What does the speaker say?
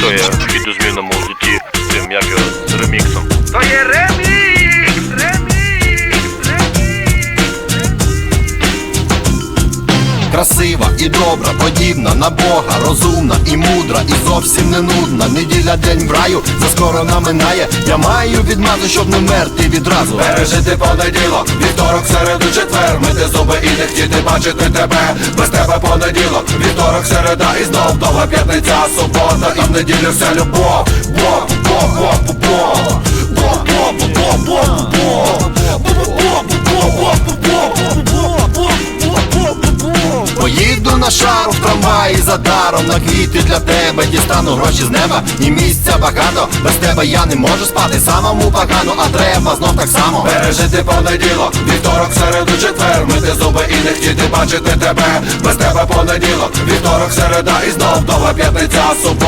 То я піду змінному житті тим, як з реміксом. То є ремікс, Красива і добра, подібна на Бога, розумна і мудра, і зовсім не нудна. Неділя день в раю, заскоро наминає. Я маю відмазу, щоб не мерти відразу. Пережити понеділок, вівторок, середу, четвер. Мити зуби і не хотіти бачити тебе. Без тебе понеділок, вівторок, середа і знов довга п'ятниця, субота. І в неділю вся любов. Бо, бо, бо, бо, бо. Бо, бо, бо, бо, бо, бо. Бо, бо, бо, бо, бо, бо. Поїду на шару в трамваї за даром. На квіти для тебе дістану гроші з неба. І місця багато. Без тебе я не можу спати. Самому погано, а треба знов так само. Пережити понеділок, вівторок, середу, четвер, мити зуби і не хотіти бачити тебе. Без тебе понеділок, вівторок, середа і знов довга п'ятниця, субота.